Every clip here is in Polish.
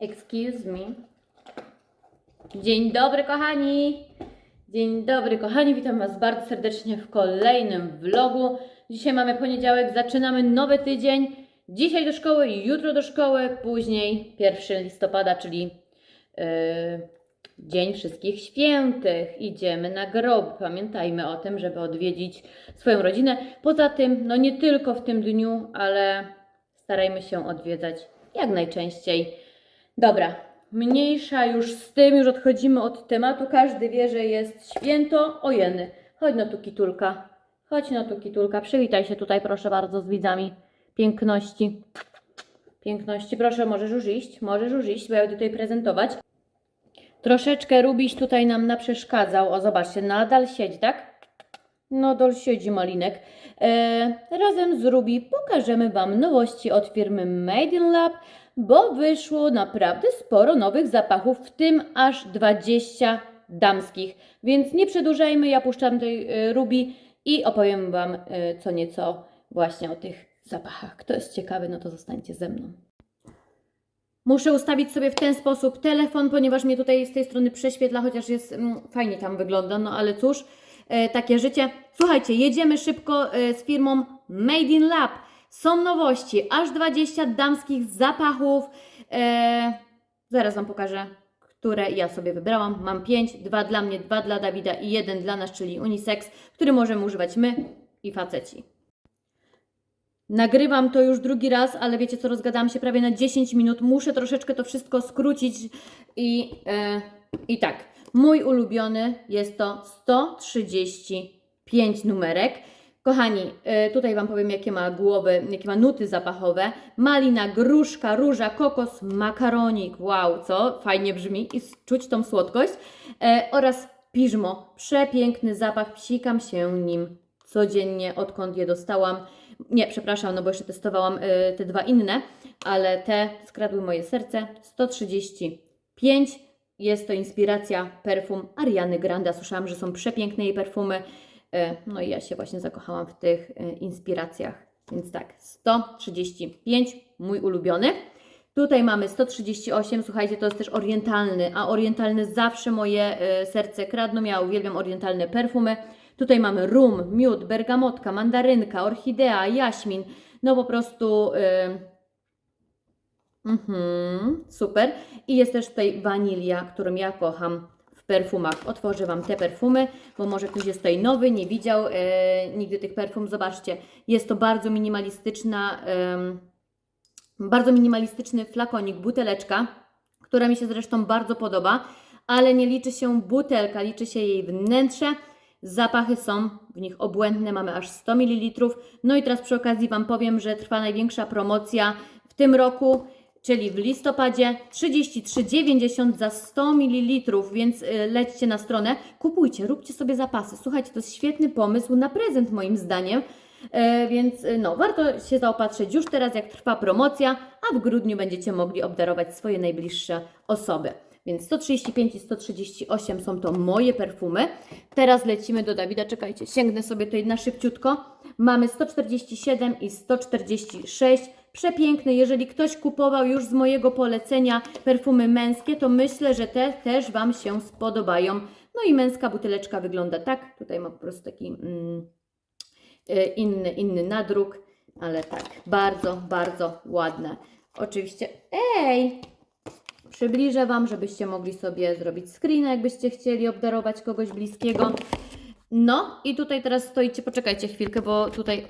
Excuse me. Dzień dobry, kochani. Dzień dobry, kochani. Witam Was bardzo serdecznie w kolejnym vlogu. Dzisiaj mamy poniedziałek, zaczynamy nowy tydzień. Dzisiaj do szkoły, jutro do szkoły, później 1 listopada, czyli yy, Dzień Wszystkich Świętych. Idziemy na grob. Pamiętajmy o tym, żeby odwiedzić swoją rodzinę. Poza tym, no nie tylko w tym dniu, ale starajmy się odwiedzać jak najczęściej. Dobra, mniejsza już z tym, już odchodzimy od tematu. Każdy wie, że jest święto ojeny. Chodź no tu kitulka. Chodź no tu kitulka. Przywitaj się tutaj proszę bardzo z widzami. Piękności. Piękności. Proszę, możesz już iść. Możesz już iść, bo ja tutaj prezentować. Troszeczkę Rubiś tutaj nam naprzeszkadzał. O, zobaczcie, nadal siedzi, tak? Nadal siedzi Malinek. E, razem z Rubi pokażemy Wam nowości od firmy Made in Lab, bo wyszło naprawdę sporo nowych zapachów, w tym aż 20 damskich. Więc nie przedłużajmy, ja puszczam tej Rubi i opowiem Wam e, co nieco właśnie o tych zapachach. Kto jest ciekawy, no to zostańcie ze mną. Muszę ustawić sobie w ten sposób telefon, ponieważ mnie tutaj z tej strony prześwietla, chociaż jest mm, fajnie tam wygląda, no ale cóż, e, takie życie. Słuchajcie, jedziemy szybko e, z firmą Made in Lab. Są nowości, aż 20 damskich zapachów. E, zaraz Wam pokażę, które ja sobie wybrałam. Mam 5, dwa dla mnie, dwa dla Dawida i jeden dla nas, czyli unisex, który możemy używać my i faceci. Nagrywam to już drugi raz, ale wiecie co, rozgadałam się prawie na 10 minut. Muszę troszeczkę to wszystko skrócić i, e, i tak. Mój ulubiony jest to 135 numerek. Kochani, e, tutaj Wam powiem, jakie ma głowy, jakie ma nuty zapachowe. Malina, gruszka, róża, kokos, makaronik. Wow, co? Fajnie brzmi i czuć tą słodkość. E, oraz piżmo. Przepiękny zapach, psikam się nim codziennie, odkąd je dostałam. Nie, przepraszam, no bo jeszcze testowałam y, te dwa inne, ale te skradły moje serce. 135. Jest to inspiracja perfum Ariany Grande. Słyszałam, że są przepiękne jej perfumy. Y, no i ja się właśnie zakochałam w tych y, inspiracjach. Więc tak, 135, mój ulubiony. Tutaj mamy 138, słuchajcie, to jest też orientalny, a orientalny zawsze moje y, serce kradną. Ja uwielbiam orientalne perfumy. Tutaj mamy rum, miód, bergamotka, mandarynka, orchidea, jaśmin. No po prostu. y, mhm, super. I jest też tutaj wanilia, którą ja kocham perfumach. Otworzę Wam te perfumy, bo może ktoś jest tutaj nowy, nie widział e, nigdy tych perfum. Zobaczcie, jest to bardzo minimalistyczna, em, bardzo minimalistyczny flakonik, buteleczka, która mi się zresztą bardzo podoba, ale nie liczy się butelka, liczy się jej wnętrze. Zapachy są w nich obłędne, mamy aż 100 ml. No i teraz przy okazji Wam powiem, że trwa największa promocja w tym roku, czyli w listopadzie 33,90 za 100 ml, więc y, lećcie na stronę, kupujcie, róbcie sobie zapasy. Słuchajcie, to jest świetny pomysł na prezent moim zdaniem. E, Więc y, no, warto się zaopatrzyć już teraz, jak trwa promocja, a w grudniu będziecie mogli obdarować swoje najbliższe osoby. Więc 135 i 138 są to moje perfumy. Teraz lecimy do Dawida. Czekajcie, sięgnę sobie tutaj na szybciutko. Mamy 147 i 146. Przepiękne. Jeżeli ktoś kupował już z mojego polecenia perfumy męskie, to myślę, że te też Wam się spodobają. No i męska buteleczka wygląda tak. Tutaj ma po prostu taki mm, y, inny, inny nadruk, ale tak, bardzo, bardzo ładne. Oczywiście, ej, Przybliżę Wam, żebyście mogli sobie zrobić screena, jakbyście chcieli obdarować kogoś bliskiego. No i tutaj teraz stoicie, poczekajcie chwilkę, bo tutaj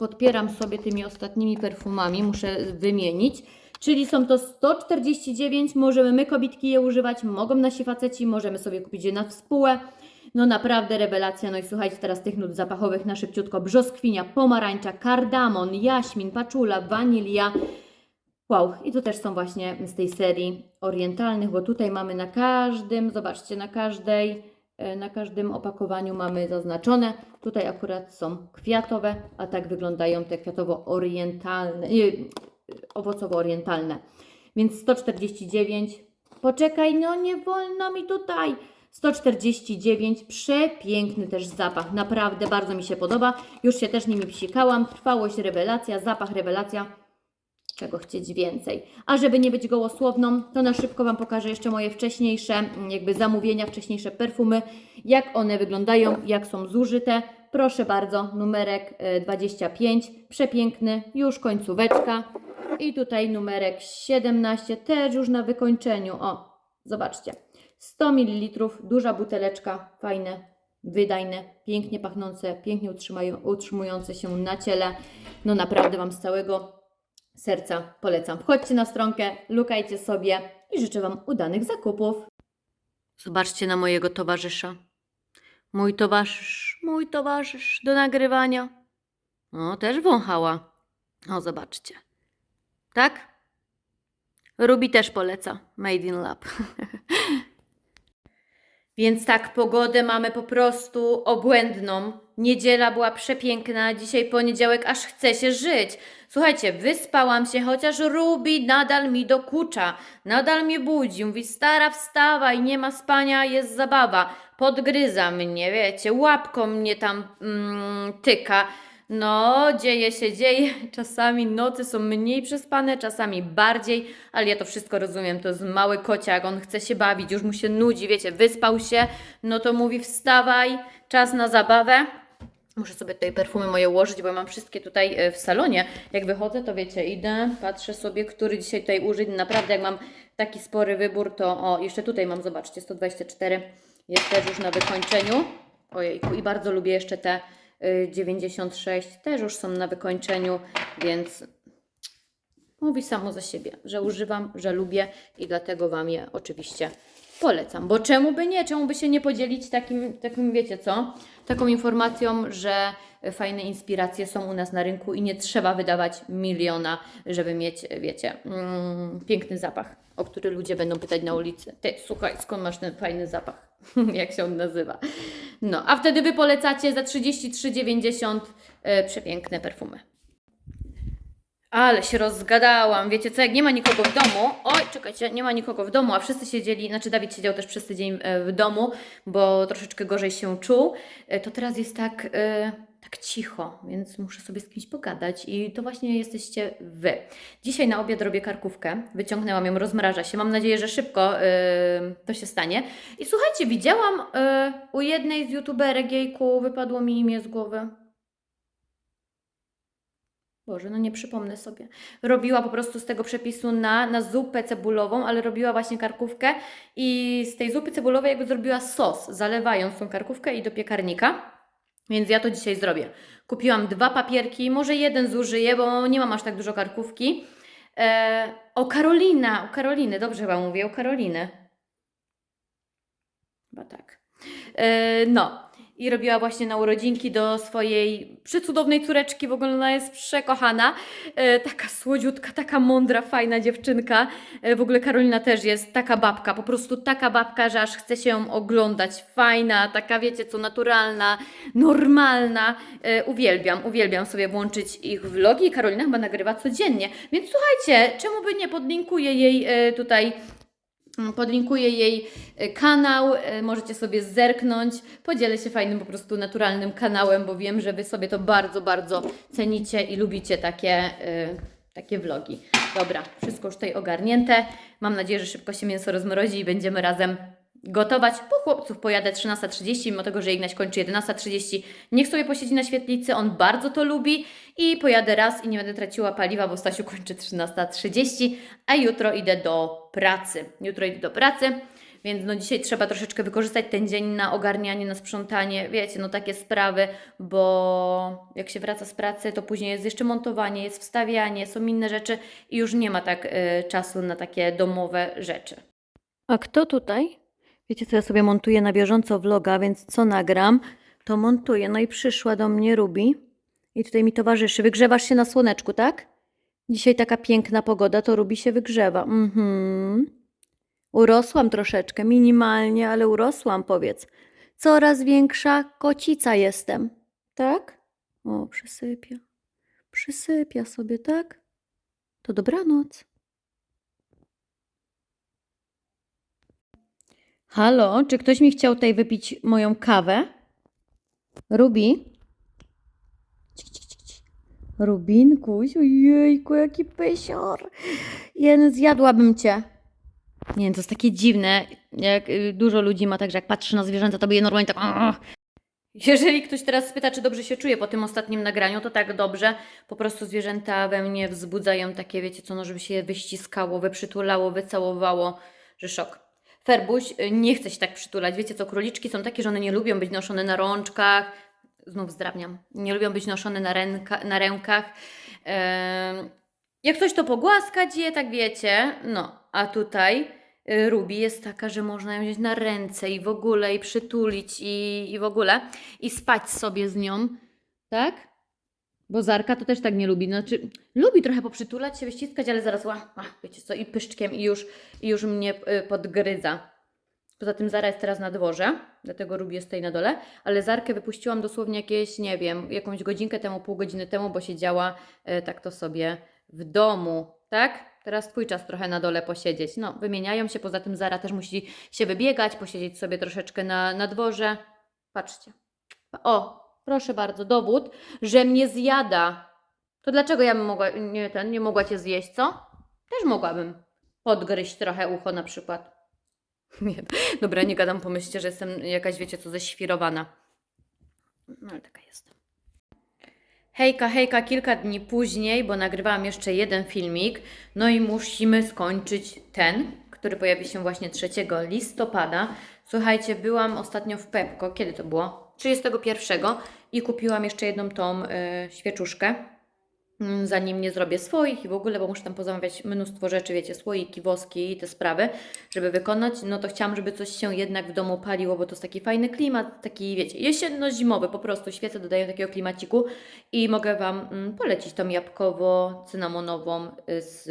podpieram sobie tymi ostatnimi perfumami, muszę wymienić. Czyli są to 149, możemy my kobitki je używać, mogą nasi faceci, możemy sobie kupić je na współę. No naprawdę rewelacja. No i słuchajcie teraz tych nut zapachowych na szybciutko. Brzoskwinia, pomarańcza, kardamon, jaśmin, paczula, wanilia. Wow, i tu też są właśnie z tej serii orientalnych, bo tutaj mamy na każdym, zobaczcie, na każdej, na każdym opakowaniu mamy zaznaczone. Tutaj akurat są kwiatowe, a tak wyglądają te kwiatowo-orientalne, owocowo-orientalne. Więc 149. Poczekaj, no nie wolno mi tutaj. 149, przepiękny też zapach, naprawdę bardzo mi się podoba. Już się też nimi psikałam. Trwałość rewelacja, zapach rewelacja. Czego chcieć więcej. A żeby nie być gołosłowną, to na szybko Wam pokażę jeszcze moje wcześniejsze mm, jakby zamówienia, wcześniejsze perfumy, jak one wyglądają, jak są zużyte. Proszę bardzo, numerek e, 25, przepiękny, już końcóweczka. I tutaj numerek 17, też już na wykończeniu. O, zobaczcie. 100 ml, duża buteleczka, fajne, wydajne, pięknie pachnące, pięknie utrzymujące się na ciele. No naprawdę Wam z całego serca polecam. Wchodźcie na stronkę, lukajcie sobie i życzę Wam udanych zakupów. Zobaczcie na mojego towarzysza. Mój towarzysz, mój towarzysz do nagrywania. O, też wąchała. O, zobaczcie. Tak? Ruby też poleca. Made in Lab. Więc tak, pogodę mamy po prostu obłędną. Niedziela była przepiękna, dzisiaj poniedziałek, aż chce się żyć. Słuchajcie, wyspałam się, chociaż Ruby nadal mi dokucza, nadal mnie budzi. Mówi, stara wstawaj, nie ma spania, jest zabawa. Podgryza mnie, wiecie, łapką mnie tam mm, tyka. No, dzieje się, dzieje. Czasami nocy są mniej przespane, czasami bardziej, ale ja to wszystko rozumiem. To jest mały kociak, on chce się bawić, już mu się nudzi, wiecie, wyspał się, no to mówi wstawaj, czas na zabawę. Muszę sobie tutaj perfumy moje ułożyć, bo mam wszystkie tutaj e, w salonie. Jak wychodzę, to wiecie, idę, patrzę sobie, który dzisiaj tutaj użyć. Naprawdę, jak mam taki spory wybór, to o, jeszcze tutaj mam, zobaczcie, 124 jest też już na wykończeniu. Ojejku, i bardzo lubię jeszcze te y, 96, też już są na wykończeniu, więc mówi samo za siebie, że używam, że lubię i dlatego Wam je oczywiście polecam. Bo czemu by nie? Czemu by się nie podzielić takim, takim wiecie co? Taką informacją, że fajne inspiracje są u nas na rynku i nie trzeba wydawać miliona, żeby mieć, wiecie, mm, piękny zapach, o który ludzie będą pytać na ulicy. Ty, słuchaj, skąd masz ten fajny zapach? Jak się on nazywa? No, a wtedy Wy polecacie za 33,90 e, przepiękne perfumy. Ale się rozgadałam. Wiecie co, jak nie ma nikogo w domu, oj, czekajcie, nie ma nikogo w domu, a wszyscy siedzieli, znaczy Dawid siedział też przez tydzień e, w domu, bo troszeczkę gorzej się czuł, e, to teraz jest tak, e, tak cicho, więc muszę sobie z kimś pogadać i to właśnie jesteście Wy. Dzisiaj na obiad robię karkówkę, wyciągnęłam ją, rozmraża się, mam nadzieję, że szybko to się stanie. I słuchajcie, widziałam u jednej z youtuberek, jejku, wypadło mi imię z głowy. Boże, no nie przypomnę sobie. Robiła po prostu z tego przepisu na, na zupę cebulową, ale robiła właśnie karkówkę i z tej zupy cebulowej jakby zrobiła sos, zalewając tą karkówkę i do piekarnika. Więc ja to dzisiaj zrobię. Kupiłam dwa papierki, może jeden zużyję, bo nie mam aż tak dużo karkówki. E, o Karolina, o Karoliny, dobrze chyba mówię, o Karoliny. Chyba tak. E, no. I robiła właśnie na urodzinki do swojej przecudownej córeczki. W ogóle ona jest przekochana. E, taka słodziutka, taka mądra, fajna dziewczynka. E, w ogóle Karolina też jest taka babka, po prostu taka babka, że aż chce się ją oglądać. Fajna, taka wiecie co, naturalna, normalna. E, uwielbiam, uwielbiam sobie włączyć ich vlogi. Karolina chyba nagrywa codziennie. Więc słuchajcie, czemu by nie podlinkuję jej e, tutaj Podlinkuję jej e, kanał, e, możecie sobie zerknąć. Podzielę się fajnym, po prostu naturalnym kanałem, bo wiem, że Wy sobie to bardzo, bardzo cenicie i lubicie takie, e, takie vlogi. Dobra, wszystko już tutaj ogarnięte. Mam nadzieję, że szybko się mięso rozmrozi i będziemy razem gotować. Po chłopców pojadę 13.30, mimo tego, że Ignaś kończy 11.30. Niech sobie posiedzi na świetlicy, on bardzo to lubi i pojadę raz i nie będę traciła paliwa, bo Stasiu kończy 13.30, a jutro idę do pracy. Jutro idę do pracy, więc no dzisiaj trzeba troszeczkę wykorzystać ten dzień na ogarnianie, na sprzątanie, wiecie, no takie sprawy, bo jak się wraca z pracy, to później jest jeszcze montowanie, jest wstawianie, są inne rzeczy i już nie ma tak y, czasu na takie domowe rzeczy. A kto tutaj? Wiecie co, ja sobie montuję na bieżąco vloga, więc co nagram, to montuję. No i przyszła do mnie Ruby i tutaj mi towarzyszy. Wygrzewasz się na słoneczku, tak? Dzisiaj taka piękna pogoda, to Ruby się wygrzewa. Mhm. Urosłam troszeczkę, minimalnie, ale urosłam, powiedz. Coraz większa kocica jestem, tak? O, przysypia. Przysypia sobie, tak? To dobranoc. Halo, czy ktoś mi chciał tutaj wypić moją kawę? Cik. Rubinkuś, ojejku, jaki pysior. Jen, zjadłabym cię. Nie wiem, to jest takie dziwne, jak y, dużo ludzi ma tak, że jak patrzy na zwierzęta, to by je normalnie tak... Jeżeli ktoś teraz spyta, czy dobrze się czuję po tym ostatnim nagraniu, to tak dobrze. Po prostu zwierzęta we mnie wzbudzają takie, wiecie co, no żeby się je wyściskało, wyprzytulało, wycałowało, że szok. Ferbuś y, nie chce się tak przytulać. Wiecie co, króliczki są takie, że one nie lubią być noszone na rączkach. Znów zdrabniam. Nie lubią być noszone na, ręka, na rękach. Jak ktoś to pogłaskać je, tak wiecie. No, a tutaj y, Ruby jest taka, że można ją wziąć na ręce i w ogóle, i przytulić, i, i w ogóle, i spać sobie z nią, tak? Bo Zarka to też tak nie lubi. Znaczy, lubi trochę poprzytulać się, wyściskać, ale zaraz, ła, ła, wiecie co, i pyszczkiem, i już, i już mnie y, podgryza. Poza tym Zara jest teraz na dworze, dlatego jest tutaj na dole, ale Zarkę wypuściłam dosłownie jakieś, nie wiem, jakąś godzinkę temu, pół godziny temu, bo siedziała y, tak to sobie w domu, tak? Teraz twój czas trochę na dole posiedzieć. No, wymieniają się, poza tym Zara też musi się wybiegać, posiedzieć sobie troszeczkę na, na dworze. Patrzcie. O, proszę bardzo, dowód, że mnie zjada. To dlaczego ja bym mogła, nie, ten, nie mogła Cię zjeść, co? Też mogłabym podgryźć trochę ucho na przykład. Nie, dobra, nie gadam, pomyślcie, że jestem jakaś, wiecie co, ześwirowana. No, ale taka jestem. Hejka, hejka, kilka dni później, bo nagrywałam jeszcze jeden filmik, no i musimy skończyć ten, który pojawi się właśnie 3 listopada. Słuchajcie, byłam ostatnio w Pepko, kiedy to było? 31 i kupiłam jeszcze jedną tą y, świeczuszkę, mm, zanim nie zrobię swoich i w ogóle, bo muszę tam pozamawiać mnóstwo rzeczy, wiecie, słoiki, woski i te sprawy, żeby wykonać, no to chciałam, żeby coś się jednak w domu paliło, bo to jest taki fajny klimat, taki, wiecie, jesienno-zimowy, po prostu świece dodają takiego klimaciku i mogę Wam mm, polecić tą jabłkowo-cynamonową y, z,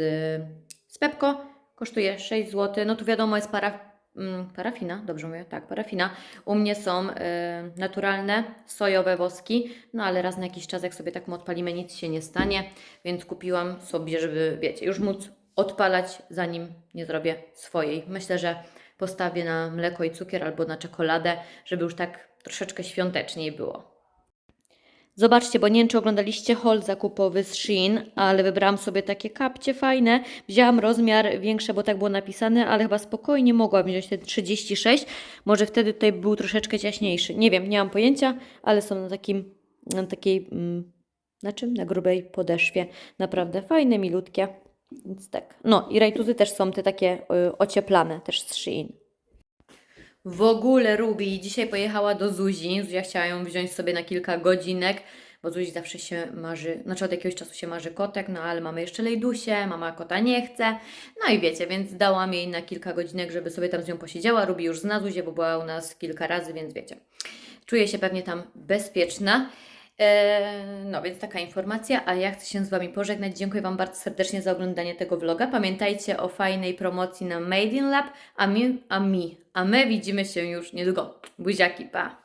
z Pepko, kosztuje 6 zł, no tu wiadomo jest para, parafina, dobrze mówię, tak, parafina, u mnie są y, naturalne, sojowe woski, no ale raz na jakiś czas, jak sobie taką odpalimy, nic się nie stanie, więc kupiłam sobie, żeby, wiecie, już móc odpalać, zanim nie zrobię swojej. Myślę, że postawię na mleko i cukier albo na czekoladę, żeby już tak troszeczkę świąteczniej było. Zobaczcie, bo nie wiem, czy oglądaliście haul zakupowy z Shein, ale wybrałam sobie takie kapcie fajne. Wzięłam rozmiar większy, bo tak było napisane, ale chyba spokojnie mogłam wziąć ten 36. Może wtedy tutaj był troszeczkę ciaśniejszy. Nie wiem, nie mam pojęcia, ale są na takim, na takiej, mm, na czym? Na grubej podeszwie. Naprawdę fajne, milutkie. Więc tak. No i rajtuzy też są te takie y, ocieplane, też z Shein. W ogóle Ruby dzisiaj pojechała do Zuzi. Zuzia chciała ją wziąć sobie na kilka godzinek, bo Zuzi zawsze się marzy, znaczy od jakiegoś czasu się marzy kotek, no ale mamy jeszcze lejdusie, mama kota nie chce. No i wiecie, więc dałam jej na kilka godzinek, żeby sobie tam z nią posiedziała. Ruby już zna Zuzię, bo była u nas kilka razy, więc wiecie. Czuje się pewnie tam bezpieczna. Eee, No więc taka informacja, a ja chcę się z Wami pożegnać. Dziękuję Wam bardzo serdecznie za oglądanie tego vloga. Pamiętajcie o fajnej promocji na Made in Lab, a mi, a mi, a my widzimy się już niedługo. Buziaki, pa!